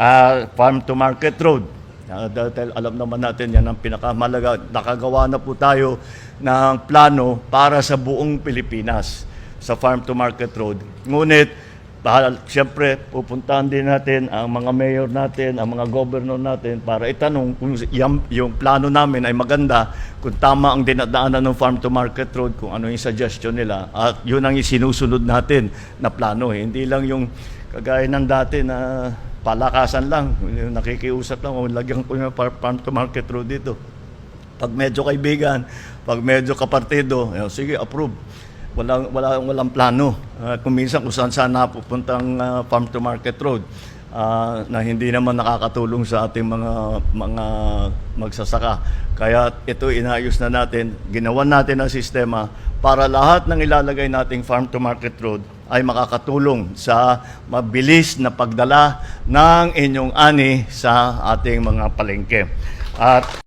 ah, farm to market road. Ah, dahil alam naman natin yan ang pinakamalaga. Nakagawa na po tayo ng plano para sa buong Pilipinas sa farm to market road. Ngunit Bahal, siyempre, pupuntahan din natin ang mga mayor natin, ang mga governor natin para itanong kung yung, yung plano namin ay maganda, kung tama ang dinadaanan ng farm to market road, kung ano yung suggestion nila. At yun ang isinusunod natin na plano. eh. Hindi lang yung kagaya ng dati na palakasan lang, nakikiusap lang, o lagyan ko yung far- farm to market road dito. Pag medyo kaibigan, pag medyo kapartido, eh, sige, approve. Walang, walang, walang plano. Uh, kung minsan kung saan saan napupuntang ah, farm to market road ah, na hindi naman nakakatulong sa ating mga mga magsasaka. Kaya ito inayos na natin, ginawan natin ang sistema para lahat ng ilalagay nating farm to market road ay makakatulong sa mabilis na pagdala ng inyong ani sa ating mga palengke. At